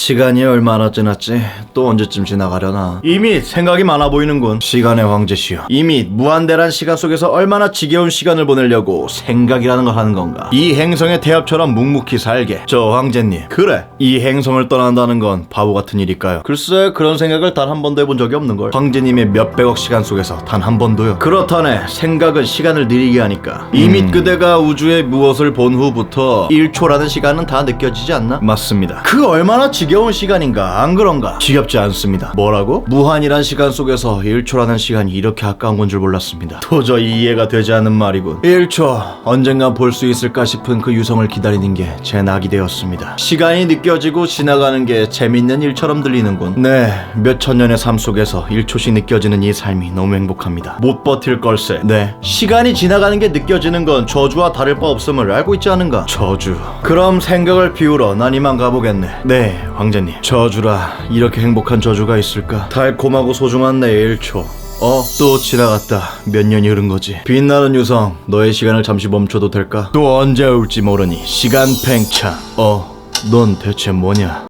시간이 얼마나 지났지? 또 언제쯤 지나가려나? 이미 생각이 많아 보이는군. 시간의 황제시여. 이미 무한대란 시간 속에서 얼마나 지겨운 시간을 보내려고 생각이라는 걸 하는 건가? 이 행성의 태엽처럼 묵묵히 살게. 저 황제님. 그래. 이 행성을 떠난다는 건 바보 같은 일일까요? 글쎄 그런 생각을 단 한 번도 해본 적이 없는 걸. 황제님의 몇백억 시간 속에서 단 한 번도요. 그렇다네. 생각은 시간을 느리게 하니까. 이미 그대가 우주의 무엇을 본 후부터 1초라는 시간은 다 느껴지지 않나? 맞습니다. 그 얼마나 지겨운 시간인가? 안 그런가? 지겹지 않습니다. 뭐라고? 무한이란 시간 속에서 1초라는 시간이 이렇게 아까운 건 줄 몰랐습니다. 도저히 이해가 되지 않는 말이군. 1초. 언젠가 볼 수 있을까 싶은 그 유성을 기다리는 게 제 낙이 되었습니다. 시간이 느껴지고 지나가는 게 재밌는 일처럼 들리는군. 네, 몇천 년의 삶 속에서 1초씩 느껴지는 이 삶이 너무 행복합니다. 못 버틸 걸세. 네. 시간이 지나가는 게 느껴지는 건 저주와 다를 바 없음을 알고 있지 않은가? 저주. 그럼 생각을 비우러 난 이만 가보겠네. 네, 황제님. 저주라. 이렇게 행복한 저주가 있을까? 달콤하고 소중한 내 1초. 어, 또 지나갔다. 몇 년이 흐른 거지. 빛나는 유성, 너의 시간을 잠시 멈춰도 될까? 또 언제 올지 모르니 시간 팽창. 어, 넌 대체 뭐냐?